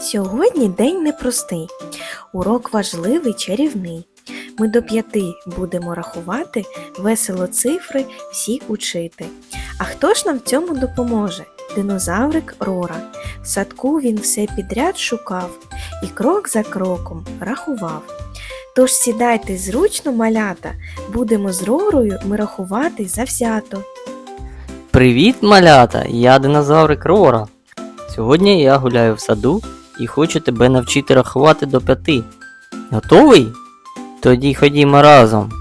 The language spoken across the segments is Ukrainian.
Сьогодні день непростий, урок важливий, чарівний. Ми до п'яти будемо рахувати, весело цифри всі учити. А хто ж нам в цьому допоможе? Динозаврик Рора. В садку він все підряд шукав і крок за кроком рахував. Тож сідайте зручно, малята, будемо з Ророю ми рахувати завзято. Привіт, малята! Я динозаврик Рора. Сьогодні я гуляю в саду і хочу тебе навчити рахувати до п'яти. Готовий? Тоді ходімо разом.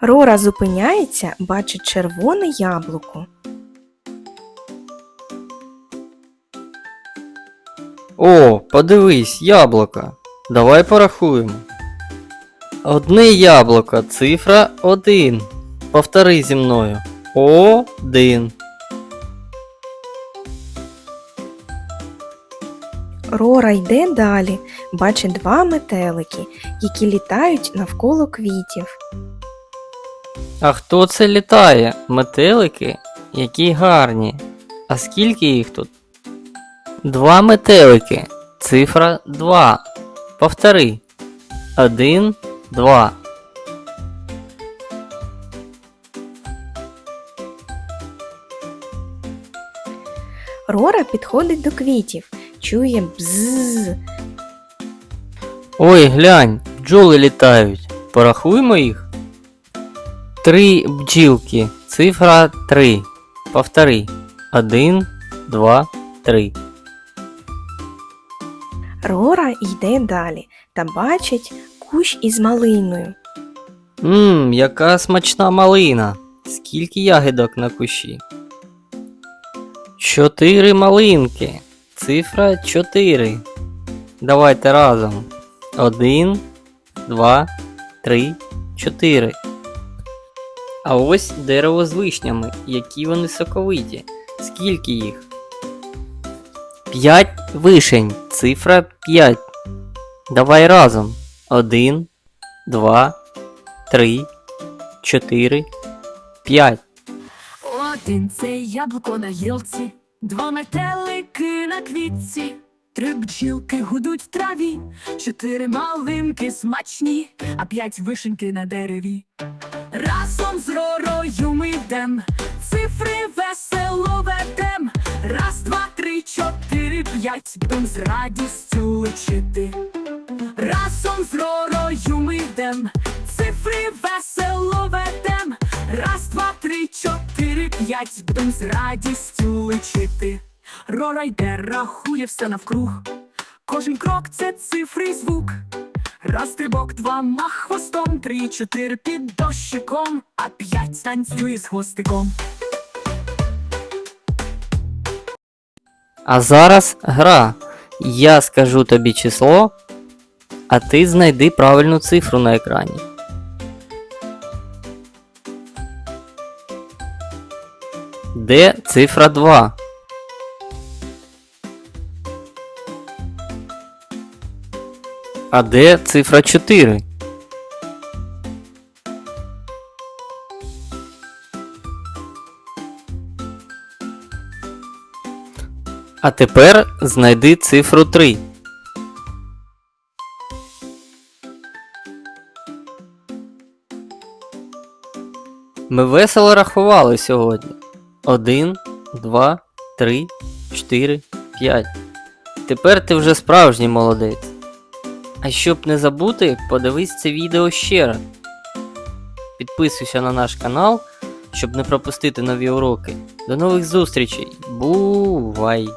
Рора зупиняється, бачить червоне яблуко. О, подивись, яблука. Давай порахуємо. Одне яблуко, цифра 1. Повтори зі мною. Один. Рора йде далі, бачить два метелики, які літають навколо квітів. А хто це літає? Метелики? Які гарні. А скільки їх тут? Два метелики. Цифра 2. Повтори. Один, два. Рора підходить до квітів, чує бзз. Ой, глянь, бджоли літають. Порахуємо їх. Три бджілки. Цифра 3. Повтори. Один, два, три. Рора йде далі та бачить кущ із малиною. Ммм, яка смачна малина. Скільки ягідок на кущі? Чотири малинки. Цифра 4. Давайте разом. Один, два, три, чотири. А ось дерево з вишнями, які вони соковиті. Скільки їх? П'ять вишень. Цифра 5. Давай разом. Один, два, три, чотири, п'ять. Один це яблуко на гілці, два метелики на квітці, три бджілки гудуть в траві, чотири малинки смачні, а п'ять вишеньки на дереві. Разом з ророю ми йдем, цифри весело ведем. Раз, два, три, чотири, п'ять, будем з радістю лечити. Разом з ророю ми йдем, цифри весело ведем. Раз, два, три, чотири, п'ять, будем з радістю лечити. Рора йде, рахує все навкруг. Кожен крок це цифри й звук. Раз стрибок, два мах хвостом, три, чотири під дощиком, а п'ять танцює з хвостиком. А зараз гра. Я скажу тобі число, а ти знайди правильну цифру на екрані. Де цифра 2? А де цифра 4? А тепер знайди цифру 3. Ми весело рахували сьогодні. 1, 2, 3, 4, 5. Тепер ти вже справжній молодець. А щоб не забути, подивись це відео ще раз. Підписуйся на наш канал, щоб не пропустити нові уроки. До нових зустрічей. Бувай!